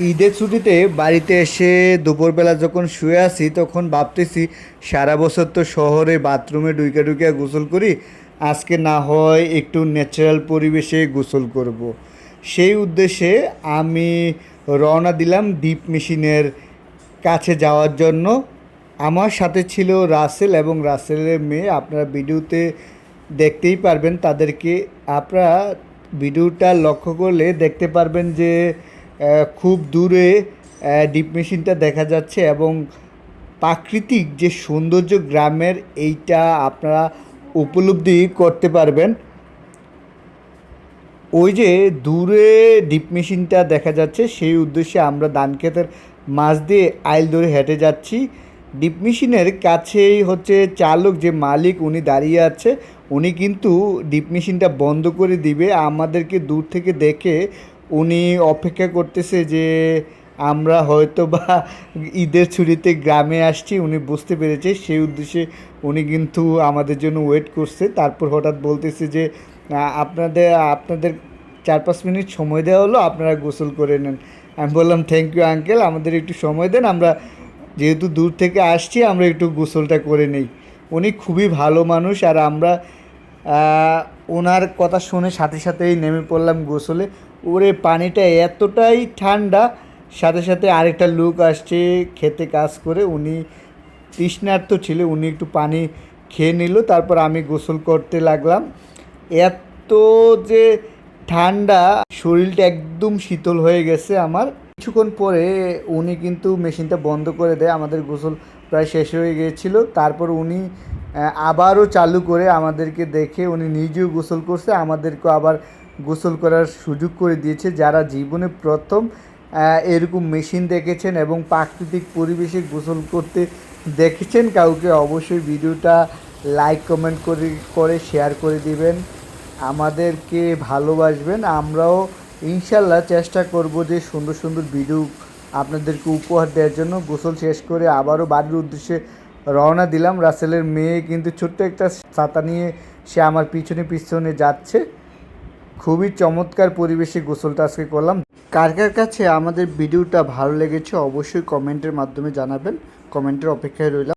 ঈদের ছুটিতে বাড়িতে এসে দুপুরবেলা যখন শুয়ে আছি, তখন ভাবতেছি সারা বছর তো শহরে বাথরুমে ডুইকা ডুইকা গোসল করি, আজকে না হয় একটু ন্যাচারাল পরিবেশে গোসল করব। সেই উদ্দেশ্যে আমি রওনা দিলাম ডিপ মেশিনের কাছে যাওয়ার জন্য। আমার সাথে ছিল রাসেল এবং রাসেলের মেয়ে। আপনারা ভিডিওতে দেখতেই পারবেন তাদেরকে। আপনারা ভিডিওটা লক্ষ্য করলে দেখতে পারবেন যে খুব দূরে ডিপ মেশিনটা দেখা যাচ্ছে এবং প্রাকৃতিক যে সৌন্দর্য গ্রামের এইটা আপনারা উপলব্ধি করতে পারবেন। ওই যে দূরে ডিপ মেশিনটা দেখা যাচ্ছে, সেই উদ্দেশ্যে আমরা ধান ক্ষেতের মাছ দিয়ে আইল ধরে হেঁটে যাচ্ছি। ডিপ মেশিনের কাছেই হচ্ছে চালক যে মালিক, উনি দাঁড়িয়ে আছে। উনি কিন্তু ডিপ মেশিনটা বন্ধ করে দিবে। আমাদেরকে দূর থেকে দেখে উনি অপেক্ষা করতেছে যে আমরা হয়তো বা ঈদের ছুটিতে গ্রামে আসছি, উনি বুঝতে পেরেছে। সেই উদ্দেশ্যে উনি কিন্তু আমাদের জন্য ওয়েট করছে। তারপর হঠাৎ বলতেছে যে আপনাদের আপনাদের চার পাঁচ মিনিট সময় দেওয়া হলো, আপনারা গোসল করে নেন। আমি বললাম থ্যাংক ইউ আঙ্কেল আমাদের একটু সময় দেন, আমরা যেহেতু দূর থেকে আসছি, আমরা একটু গোসলটা করে নেই। উনি খুবই ভালো মানুষ, আর আমরা ওনার কথা শুনে সাথে সাথেই নেমে পড়লাম গোসলে। ওরে পানিটা এতটাই ঠান্ডা, সাথে সাথে আরেকটা লোক আসছে খেতে কাজ করে। উনি তৃষ্ণার্ত ছিল, উনি একটু পানি খেয়ে নিল, তারপর আমি গোসল করতে লাগলাম। এত যে ঠান্ডা, শরীরটা একদম শীতল হয়ে গেছে আমার। কিছুক্ষণ পরে উনি কিন্তু মেশিনটা বন্ধ করে দেয়, আমাদের গোসল প্রায় শেষ হয়ে গিয়েছিল। তারপর উনি আবারও চালু করে আমাদেরকে দেখে উনি নিজেও গোসল করছে, আমাদেরকেও আবার গোসল করার সুযোগ করে দিয়েছে। যারা জীবনে প্রথম এরকম মেশিন দেখেছেন এবং প্রাকৃতিক পরিবেশে গোসল করতে দেখেছেন, কাউকে অবশ্যই ভিডিওটা লাইক কমেন্ট করে করে শেয়ার করে দিবেন। আমাদেরকে ভালোবাসবেন। আমরাও ইনশাল্লাহ চেষ্টা করব যে সুন্দর সুন্দর ভিডিও আপনাদেরকে উপহার দেওয়ার জন্য। গোসল শেষ করে আবারও বাড়ির উদ্দেশ্যে রওনা দিলাম। রাসেলের মেয়ে কিন্তু ছোট্ট একটা ছাতা নিয়ে সে আমার পিছনে পিছনে যাচ্ছে। খুবই চমৎকার পরিবেশে গোসলটা আজকে করলাম। কার কার কাছে আমাদের ভিডিওটা ভালো লেগেছে অবশ্যই কমেন্টের মাধ্যমে জানাবেন। কমেন্টের অপেক্ষায় রইলাম।